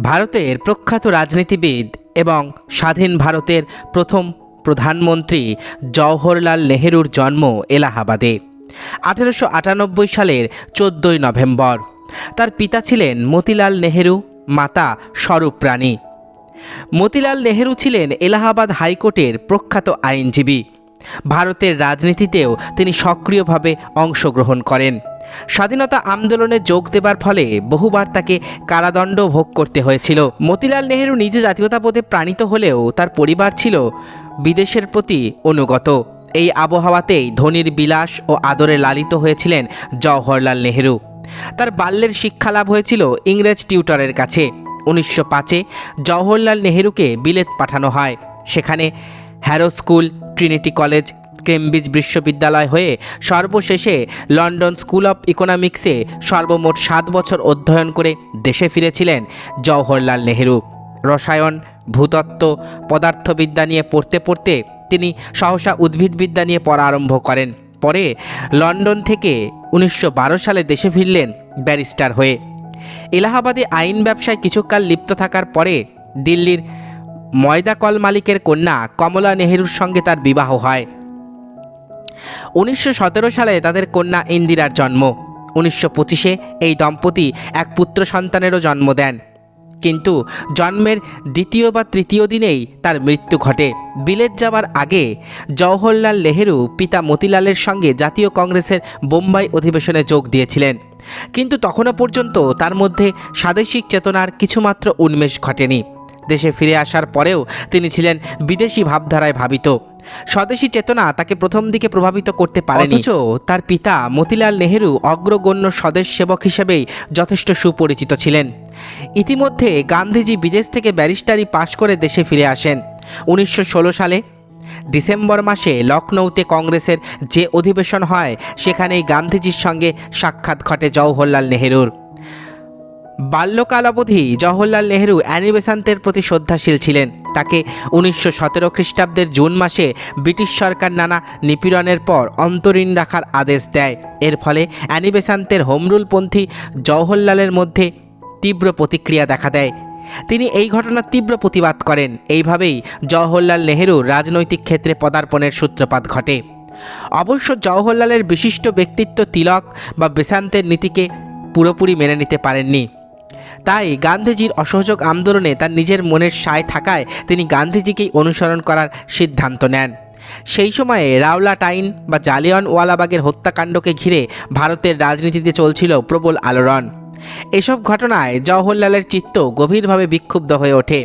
ভারতের প্রখ্যাত রাজনীতিবিদ এবং স্বাধীন ভারতের প্রথম প্রধানমন্ত্রী জওহরলাল নেহেরুর জন্ম এলাহাবাদে, আঠেরোশো আটানব্বই সালের চোদ্দই নভেম্বর। তার পিতা ছিলেন মতিলাল নেহেরু, মাতা স্বরূপ রানী মতিলাল নেহেরু ছিলেন এলাহাবাদ হাইকোর্টের প্রখ্যাত আইনজীবী। ভারতের রাজনীতিতেও তিনি সক্রিয়ভাবে অংশগ্রহণ করেন। স্বাধীনতা আন্দোলনে যোগ দেবার ফলে বহুবার তাকে কারাদণ্ড ভোগ করতে হয়েছিল। মতিলাল নেহেরু নিজে জাতীয়তাবোধে প্রাণিত হলেও তার পরিবার ছিল বিদেশের প্রতি অনুগত। এই আবহাওয়াতেই ধনির বিলাস ও আদরে লালিত হয়েছিলেন জওহরলাল নেহেরু। তার বাল্যের শিক্ষা লাভ হয়েছিল ইংরেজ টিউটরের কাছে। উনিশশো পাঁচে জওহরলাল নেহেরুকে বিলেত পাঠানো হয়। সেখানে Harrow school, Trinity college Cambridge বিশ্ববিদ্যালয় হয়ে সর্বশেষে লন্ডন স্কুল অফ ইকোনমিক্সে সর্বমোট সাত বছর অধ্যয়ন করে দেশে ফিরেছিলেন জওহরলাল নেহেরু। রসায়ন, ভূতত্ত্ব, পদার্থবিদ্যা নিয়ে পড়তে পড়তে তিনি সহসা উদ্ভিদবিদ্যা নিয়ে পড়া আরম্ভ করেন। পরে লন্ডন থেকে উনিশশো বারো সালে দেশে ফিরলেন ব্যারিস্টার হয়ে। এলাহাবাদে আইন ব্যবসায় কিছুকাল লিপ্ত থাকার পরে দিল্লির ময়দা কল মালিকের কন্যা কমলা নেহেরুর সঙ্গে তার বিবাহ হয়। উনিশশো সতেরো সালে তাদের কন্যা ইন্দিরার জন্ম। উনিশশো পঁচিশে এই দম্পতি এক পুত্র সন্তানেরও জন্ম দেন। কিন্তু জন্মের দ্বিতীয় বা তৃতীয় দিনেই তার মৃত্যু ঘটে। বিলেত যাওয়ার আগে জওহরলাল নেহেরু পিতা মতিলালের সঙ্গে জাতীয় কংগ্রেসের বোম্বাই অধিবেশনে যোগ দিয়েছিলেন। কিন্তু তখনও পর্যন্ত তার মধ্যে স্বাদেশিক চেতনার কিছুমাত্র উন্মেষ ঘটেনি। দেশে ফিরে আসার পরেও তিনি ছিলেন বিদেশি ভাবধারায় ভাবিত। স্বদেশী চেতনা তাকে প্রথম দিকে প্রভাবিত করতে পারেনি। অথচ তার পিতা মতিলাল নেহেরু অগ্রগণ্য স্বদেশ সেবক হিসেবেই যথেষ্ট সুপরিচিত ছিলেন। ইতিমধ্যে গান্ধীজি বিদেশ থেকে ব্যারিস্টারি পাশ করে দেশে ফিরে আসেন। উনিশশো ষোলো সালে ডিসেম্বর মাসে লখনৌতে কংগ্রেসের যে অধিবেশন হয়, সেখানেই গান্ধীজির সঙ্গে সাক্ষাৎ ঘটে জওহরলাল নেহেরুর। বাল্যকাল অবধি জওহরলাল নেহরু অ্যানি বেসান্তের প্রতি শ্রদ্ধাশীল ছিলেন। তাকে উনিশশো সতেরো খ্রিস্টাব্দের জুন মাসে ব্রিটিশ সরকার নানা নিপীড়নের পর অন্তরীণ রাখার আদেশ দেয়। এর ফলে অ্যানি বেসান্তের হোমরুলপন্থী জওহরলালের মধ্যে তীব্র প্রতিক্রিয়া দেখা দেয়। তিনি এই ঘটনার তীব্র প্রতিবাদ করেন। এইভাবেই জওহরলাল নেহেরুর রাজনৈতিক ক্ষেত্রে পদার্পণের সূত্রপাত ঘটে। অবশ্য জওহরলালের বিশিষ্ট ব্যক্তিত্ব তিলক বা বেসান্তের নীতিকে পুরোপুরি মেনে নিতে পারেননি। তাই গান্ধীজির অসহযোগ আন্দোলনে তার নিজের মনের সায় থাকায় তিনি গান্ধীজিকেই অনুসরণ করার সিদ্ধান্ত নেন। সেই সময়ে রাওলা টাইন বা জালিয়ন ওয়ালাবাগের হত্যাকাণ্ডকে ঘিরে ভারতের রাজনীতিতে চলছিল প্রবল আলোড়ন। এসব ঘটনায় জওহরলালের চিত্ত গভীরভাবে বিক্ষুব্ধ হয়ে ওঠে।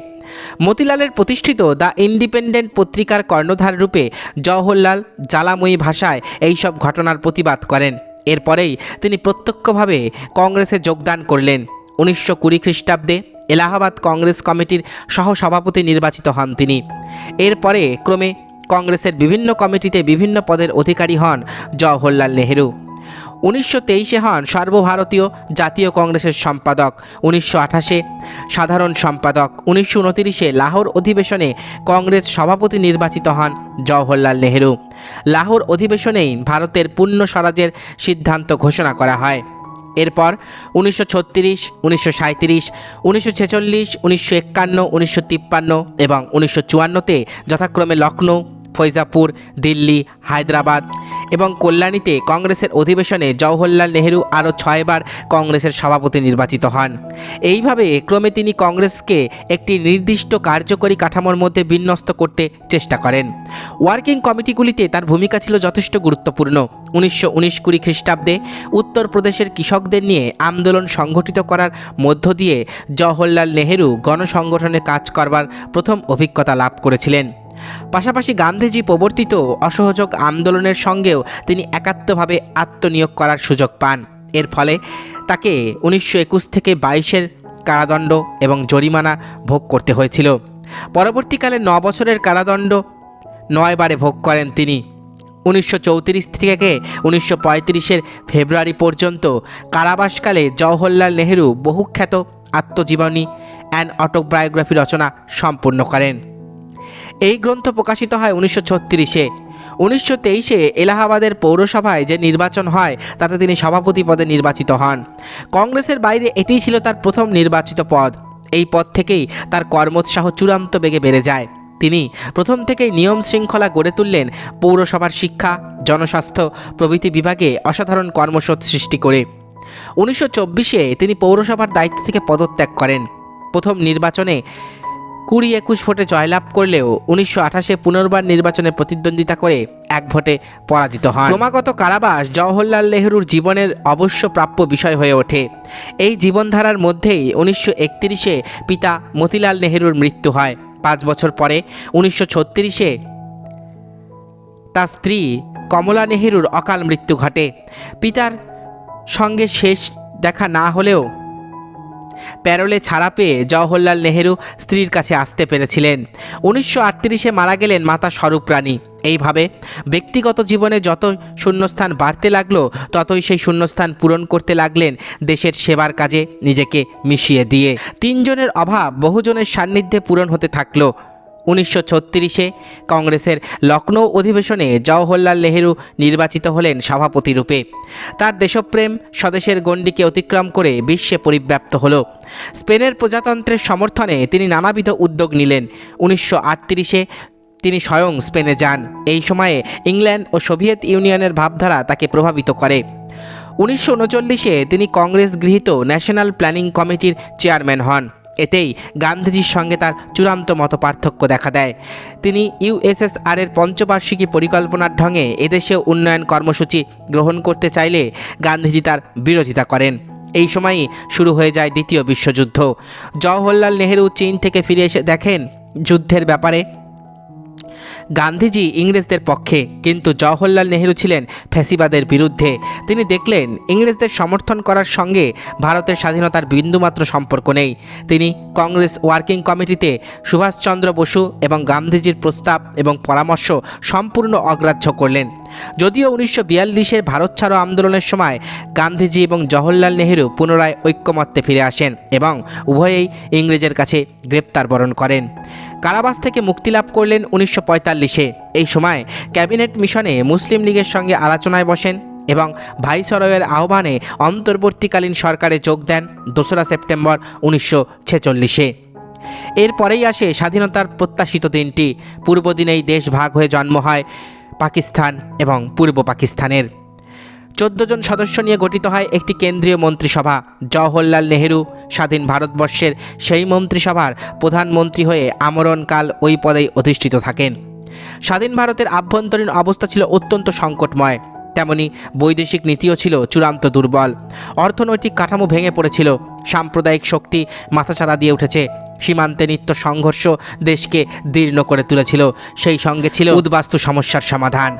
মতিলালের প্রতিষ্ঠিত দ্য ইন্ডিপেন্ডেন্ট পত্রিকার কর্ণধার রূপে জওহরলাল জ্বালাময়ী ভাষায় এইসব ঘটনার প্রতিবাদ করেন। এরপরেই তিনি প্রত্যক্ষভাবে কংগ্রেসে যোগদান করলেন। উনিশশো কুড়ি খ্রিস্টাব্দে এলাহাবাদ কংগ্রেস কমিটির সহসভাপতি নির্বাচিত হন তিনি। এরপরে ক্রমে কংগ্রেসের বিভিন্ন কমিটিতে বিভিন্ন পদের অধিকারী হন জওহরলাল নেহেরু। উনিশশো তেইশে হন সর্বভারতীয় জাতীয় কংগ্রেসের সম্পাদক। উনিশশো আঠাশে সাধারণ সম্পাদক। উনিশশো উনতিরিশে লাহোর অধিবেশনে কংগ্রেস সভাপতি নির্বাচিত হন জওহরলাল নেহেরু। লাহোর অধিবেশনেই ভারতের পূর্ণ স্বরাজের সিদ্ধান্ত ঘোষণা করা হয়। এরপর উনিশশো ছত্রিশ, উনিশশো সাঁত্রিশ উনিশশো ছেচল্লিশ, উনিশশো একান্ন, উনিশশো তিপ্পান্ন এবং উনিশশো চুয়ান্নতে যথাক্রমে লখনৌ ফৈজাপুর, দিল্লি, হায়দ্রাবাদ এবং কল্যাণীতে কংগ্রেসের অধিবেশনে জওহরলাল নেহেরু আরও ছয়বার কংগ্রেসের সভাপতি নির্বাচিত হন। এইভাবে ক্রমে তিনি কংগ্রেসকে একটি নির্দিষ্ট কার্যকরী কাঠামোর মধ্যে বিন্যস্ত করতে চেষ্টা করেন। ওয়ার্কিং কমিটিগুলিতে তার ভূমিকা ছিল যথেষ্ট গুরুত্বপূর্ণ। উনিশশো উনিশ কুড়ি খ্রিস্টাব্দে উত্তরপ্রদেশের কৃষকদের নিয়ে আন্দোলন সংগঠিত করার মধ্য দিয়ে জওহরলাল নেহেরু গণসংগঠনে কাজ করবার প্রথম অভিজ্ঞতা লাভ করেছিলেন। পাশাপাশি গান্ধীজি প্রবর্তিত অসহযোগ আন্দোলনের সঙ্গেও তিনি একাত্মভাবে আত্মনিয়োগ করার সুযোগ পান। এর ফলে তাকে উনিশশো একুশ থেকে বাইশের কারাদণ্ড এবং জরিমানা ভোগ করতে হয়েছিল। পরবর্তীকালে ন বছরের কারাদণ্ড নয়বারে ভোগ করেন তিনি। উনিশশো চৌত্রিশ থেকে উনিশশো পঁয়ত্রিশের ফেব্রুয়ারি পর্যন্ত কারাবাসকালে জওহরলাল নেহেরু বহুখ্যাত আত্মজীবনী অ্যান্ড অটোবায়োগ্রাফি রচনা সম্পূর্ণ করেন। এই গ্রন্থ প্রকাশিত হয় উনিশশো ছত্রিশে। উনিশশো তেইশে এলাহাবাদের পৌরসভায় যে নির্বাচন হয়, তাতে তিনি সভাপতি পদে নির্বাচিত হন। কংগ্রেসের বাইরে এটিই ছিল তার প্রথম নির্বাচিত পদ। এই পদ থেকেই তার কর্মোৎসাহ চূড়ান্ত বেগে বেড়ে যায়। তিনি প্রথম থেকেই নিয়ম শৃঙ্খলা গড়ে তুললেন পৌরসভার শিক্ষা, জনস্বাস্থ্য, প্রভৃতি বিভাগে অসাধারণ কর্মসূচ সৃষ্টি করে। উনিশশো চব্বিশে তিনি পৌরসভার দায়িত্ব থেকে পদত্যাগ করেন। প্রথম নির্বাচনে কুড়ি একুশ ভোটে জয়লাভ করলেও উনিশশো আঠাশে পুনর্বার নির্বাচনে প্রতিদ্বন্দ্বিতা করে এক ভোটে পরাজিত হন। ক্রমাগত কারাবাস জওহরলাল নেহরুর জীবনের অবশ্য প্রাপ্য বিষয় হয়ে ওঠে। এই জীবনধারার মধ্যেই উনিশশো একত্রিশে পিতা মতিলাল নেহরুর মৃত্যু হয়। পাঁচ বছর পরে উনিশশো ছত্রিশে তার স্ত্রী কমলা নেহেরুর অকাল মৃত্যু ঘটে। পিতার সঙ্গে শেষ দেখা না হলেও প্যারোলে ছাড়া পেয়ে জওহরলাল নেহেরু স্ত্রীর কাছে আসতে পেরেছিলেন। উনিশশো মারা গেলেন মাতা স্বরূপ রানী। এইভাবে ব্যক্তিগত জীবনে যত শূন্যস্থান বাড়তে লাগল, ততই সেই শূন্যস্থান পূরণ করতে লাগলেন দেশের সেবার কাজে নিজেকে মিশিয়ে দিয়ে। তিনজনের অভাব বহুজনের সান্নিধ্যে পূরণ হতে থাকল। উনিশশো ছত্রিশে কংগ্রেসের লখনৌ অধিবেশনে জওহরলাল নেহেরু নির্বাচিত হলেন সভাপতি রূপে। তার দেশপ্রেম স্বদেশের গণ্ডিকে অতিক্রম করে বিশ্বে পরিব্যাপ্ত হল। স্পেনের প্রজাতন্ত্রের সমর্থনে তিনি নানাবিধ উদ্যোগ নিলেন। উনিশশো আটত্রিশে তিনি স্বয়ং স্পেনে যান। এই সময়ে ইংল্যান্ড ও সোভিয়েত ইউনিয়নের ভাবধারা তাকে প্রভাবিত করে। উনিশশো তিনি কংগ্রেস গৃহীত ন্যাশনাল প্ল্যানিং কমিটির চেয়ারম্যান হন। এতেই গান্ধীজির সঙ্গে তার চূড়ান্ত মত পার্থক্য দেখা দেয়। তিনি ইউএসএসআরের পঞ্চবার্ষিকী পরিকল্পনার ঢঙে এদেশে উন্নয়ন কর্মসূচি গ্রহণ করতে চাইলে গান্ধীজি তার বিরোধিতা করেন। এই সময়ই শুরু হয়ে যায় দ্বিতীয় বিশ্বযুদ্ধ। জওহরলাল নেহেরু চীন থেকে ফিরে এসে দেখেন, যুদ্ধের ব্যাপারে গান্ধীজি ইংরেজদের পক্ষে, কিন্তু জওহরলাল নেহেরু ছিলেন ফ্যাসিবাদের বিরুদ্ধে। তিনি দেখলেন, ইংরেজদের সমর্থন করার সঙ্গে ভারতের স্বাধীনতার বিন্দুমাত্র সম্পর্ক নেই। তিনি কংগ্রেস ওয়ার্কিং কমিটিতে সুভাষচন্দ্র বসু এবং গান্ধীজির প্রস্তাব এবং পরামর্শ সম্পূর্ণ অগ্রাহ্য করলেন। যদিও উনিশশো বিয়াল্লিশের ভারত ছাড়ো আন্দোলনের সময় গান্ধীজি এবং জওহরলাল নেহেরু পুনরায় ঐক্যমত্যে ফিরে আসেন এবং উভয়েই ইংরেজের কাছে গ্রেপ্তার বরণ করেন। কারাবাস থেকে মুক্তি লাভ করলেন উনিশশো এই সময় ক্যাবিনেট মিশনে মুসলিম লীগের সঙ্গে আলোচনায় বসেন এবং ভাইসরয়ের আহ্বানে অন্তর্বর্তীকালীন সরকারে যোগ দেন দোসরা সেপ্টেম্বর উনিশশো ছেচল্লিশে। এরপরেই আসে স্বাধীনতার প্রত্যাশিত দিনটি। পূর্বদিনেই দেশ ভাগ হয়ে জন্ম হয় পাকিস্তান এবং পূর্ব পাকিস্তানের। চোদ্দ জন সদস্য নিয়ে গঠিত হয় একটি কেন্দ্রীয় মন্ত্রিসভা। জওহরলাল নেহেরু স্বাধীন ভারতবর্ষের সেই মন্ত্রিসভার প্রধানমন্ত্রী হয়ে আমরণকাল ওই পদেই অধিষ্ঠিত থাকেন। স্বাধীন ভারতের আভ্যন্তরীণ অবস্থা ছিল অত্যন্ত সংকটময়। তেমনি বৈদেশিক নীতিও ছিল চূড়ান্ত দুর্বল। অর্থনৈতিক কাঠামো ভেঙে পড়েছিল। সাম্প্রদায়িক শক্তি মাথাচাড়া দিয়ে উঠেছে। সীমান্তে নিত্য সংঘর্ষ দেশকে দীর্ণ করে তুলেছিল। সেই সঙ্গে ছিল উদ্বাস্তু সমস্যার সমাধান।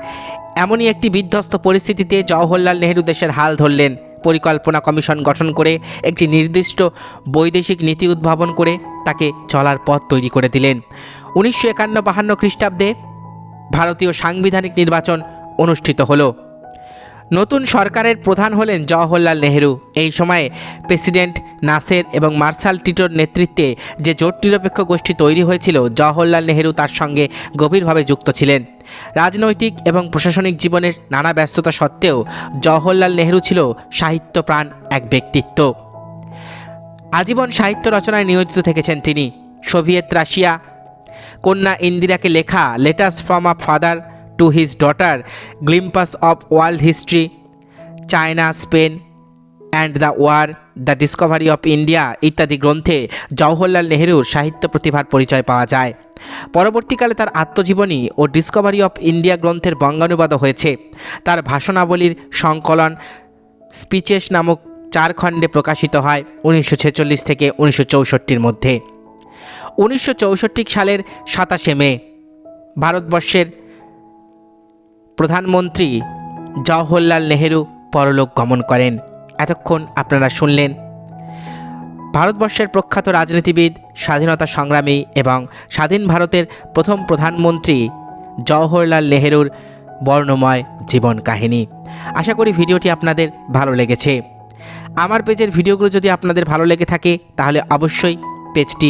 এমনই একটি বিধ্বস্ত পরিস্থিতিতে জওহরলাল নেহরু দেশের হাল ধরলেন। পরিকল্পনা কমিশন গঠন করে একটি নির্দিষ্ট বৈদেশিক নীতি উদ্ভাবন করে তাকে চলার পথ তৈরি করে দিলেন। উনিশশো একান্ন বাহান্ন খ্রিস্টাব্দে ভারতীয় সাংবিধানিক নির্বাচন অনুষ্ঠিত হলো। নতুন সরকারের প্রধান হলেন জওহরলাল নেহেরু। এই সময়ে প্রেসিডেন্ট নাসের এবং মার্শাল টিটোর নেতৃত্বে যে জোট নিরপেক্ষ গোষ্ঠী তৈরি হয়েছিল, জওহরলাল নেহেরু তার সঙ্গে গভীরভাবে যুক্ত ছিলেন। রাজনৈতিক এবং প্রশাসনিক জীবনের নানা ব্যস্ততা সত্ত্বেও জওহরলাল নেহেরু ছিল সাহিত্যপ্রাণ এক ব্যক্তিত্ব। আজীবন সাহিত্য রচনায় নিয়োজিত থেকেছেন তিনি। সোভিয়েত রাশিয়া, কন্যা ইন্দিরাকে লেখা letters from a father to his daughter glimpses of world history China Spain and the war the discovery of India ইত্যাদি গ্রন্থে জওহরলাল নেহেরুর সাহিত্য প্রতিভার পরিচয় পাওয়া যায়। পরবর্তীকালে তার আত্মজীবনী ও ডিসকভারি অফ ইন্ডিয়া গ্রন্থের বঙ্গানুবাদও হয়েছে। তার ভাষণাবলীর সংকলন স্পিচেস নামক চার খণ্ডে প্রকাশিত হয় উনিশশো ছেচল্লিশ থেকে উনিশশো মধ্যে। উনিশশো চৌষট্টি সালের সাতাশে মে, ভারতবর্ষের প্রধানমন্ত্রী জওহরলাল নেহেরু পরলোক গমন করেন। এতক্ষণ আপনারা শুনলেন ভারতবর্ষের প্রখ্যাত রাজনীতিবিদ, স্বাধীনতা সংগ্রামী এবং স্বাধীন ভারতের প্রথম প্রধানমন্ত্রী জওহরলাল নেহেরুর বর্ণময় জীবন কাহিনী। আশা করি ভিডিওটি আপনাদের ভালো লেগেছে। আমার পেজের ভিডিওগুলো যদি আপনাদের ভালো লেগে থাকে, তাহলে অবশ্যই পেজটি